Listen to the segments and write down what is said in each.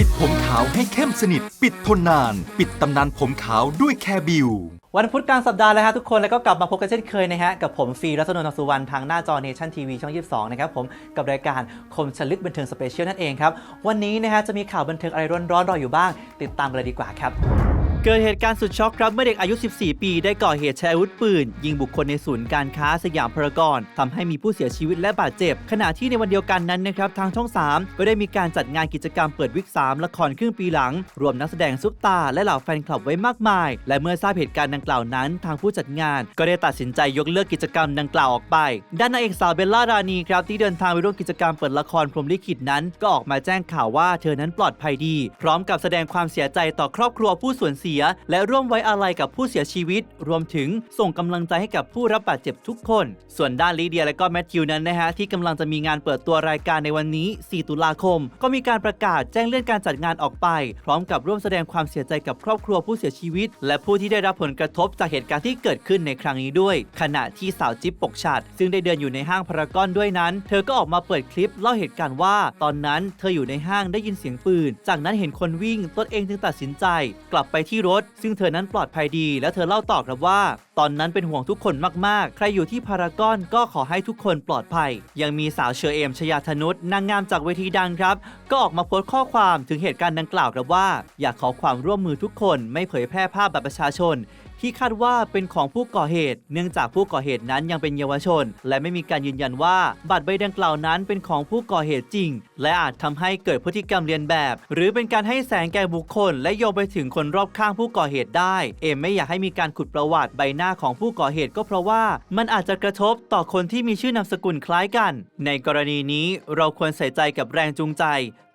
ิดผมขาวให้เข้มสนิท ปิดทนนาน ปิดตำนานผมขาวด้วยแคบิววันพุธกลางสัปดาห์แล้วฮะทุกคนแล้วก็กลับมาพบกันเช่นเคยนะฮะ กับผมฟรีรัตนนท์สุวรรณทางหน้าจอเนชั่นทีวีช่อง 22 นะครับผมกับรายการคมชลึกบันเทิงสเปเชียลนั่นเองครับ วันนี้นะฮะจะมีข่าวบันเทิงอะไรร้อนๆรออยู่บ้าง ติดตามกันเลยดีกว่าครับ เกิดเหตุการณ์สุดช็อกครับเมื่อเด็กอายุ 14 ปี ได้ก่อเหตุใช้อาวุธปืน ยิงบุคคลในศูนย์การค้าสยามพารากอนทำให้มีผู้เสียชีวิตและบาดเจ็บ ขณะที่ในวันเดียวกันนั้นนะครับทางช่อง 3 ก็ได้มีการจัดงานกิจกรรมเปิดวิก 3 ละครครึ่งปีหลัง รวมนักแสดงซุปตา และเหล่าแฟนคลับไว้มากมาย และเมื่อทราบเหตุการณ์ดังกล่าวนั้น ทางผู้จัดงาน ก็ได้ตัดสินใจยกเลิกกิจกรรมดังกล่าวออกไป ด้านนางเอกสาวเบลล่ารานีครับที่เดินทางไปร่วมกิจกรรมเปิดละครพรมลิขิตนั้น ก็ออกมาแจ้งข่าวว่าเธอนั้นปลอดภัยดี พร้อมกับแสดงความเสียใจต่อครอบครัวผู้สูญเสียและร่วมไว้อาลัยกับผู้เสียชีวิต รวมถึงส่งกำลังใจให้กับผู้รับบาดเจ็บทุกคน ส่วนด้านลีเดียและก็แมทธิวนั้นนะฮะที่กำลังจะมีงานเปิดตัวรายการในวันนี้ 4 ตุลาคม ก็มีการประกาศแจ้งเลื่อนการจัดงานออกไป พร้อมกับร่วมแสดงความเสียใจกับครอบครัวผู้เสียชีวิต และผู้ที่ได้รับผลกระทบจากเหตุการณ์ที่เกิดขึ้นในครั้งนี้ด้วย ขณะที่สาวจิ๊บปกฉัดซึ่งได้เดินอยู่ในห้างพารากอนด้วยนั้น เธอก็ออกมาเปิดคลิปเล่าเหตุการณ์ว่า ตอนนั้นเธออยู่ในห้างได้ยินเสียงปืน จากนั้นเห็นคนวิ่งตนเองจึงตัดสินใจ กลับไปที่รถ ซึ่งเธอนั้นปลอดภัยดี และเธอเล่าต่อครับว่าตอนนั้นเป็นห่วงทุกคนมากๆ ใครอยู่ที่พารากอนก็ขอให้ทุกคนปลอดภัย ยังมีสาวเชอเอมชยาธนุษนางงามจากเวทีดังครับ ก็ออกมาโพสต์ข้อความถึงเหตุการณ์ดังกล่าวครับว่า อยากขอความร่วมมือทุกคนไม่เผยแพร่ภาพบัตรประชาชนที่คาดว่าเป็นของผู้ก่อเหตุ เนื่องจากผู้ก่อเหตุนั้นยังเป็นเยาวชน และไม่มีการยืนยันว่าบัตรใบดังกล่าวนั้นเป็นของผู้ก่อเหตุจริง และอาจทำให้เกิดพฤติกรรมเลียนแบบ หรือเป็นการให้แสงแก่บุคคล และโยงไปถึงคนรอบข้างผู้ก่อเหตุได้ เอมไม่อยากให้มีการขุดประวัติใบหน้าของผู้ก่อเหตุก็เพราะว่ามันอาจจะกระทบต่อคนที่มีชื่อนามสกุลคล้ายกัน ในกรณีนี้เราควรใส่ใจกับแรงจูงใจ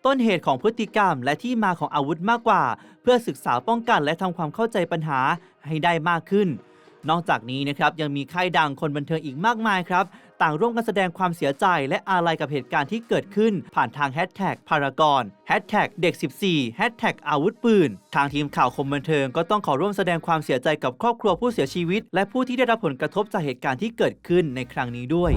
ต้นเหตุของพฤติกรรมและที่มาของอาวุธมากกว่า เพื่อศึกษาป้องกันและทำความเข้าใจปัญหาให้ได้มากขึ้น นอกจากนี้นะครับยังมีค่ายดังคนบันเทิงอีกมากมายครับ ต่างร่วมกันแสดงความเสียใจและอาลัยกับเหตุการณ์ที่เกิดขึ้น ผ่านทางแฮชแท็กพารากอนแฮชแท็กเด็ก 14แฮชแท็กอาวุธปืน ทางทีมข่าวคมบันเทิงก็ต้องขอร่วมแสดงความเสียใจกับครอบครัวผู้เสียชีวิต และผู้ที่ได้รับผลกระทบจากเหตุการณ์ที่เกิดขึ้นในครั้งนี้ด้วย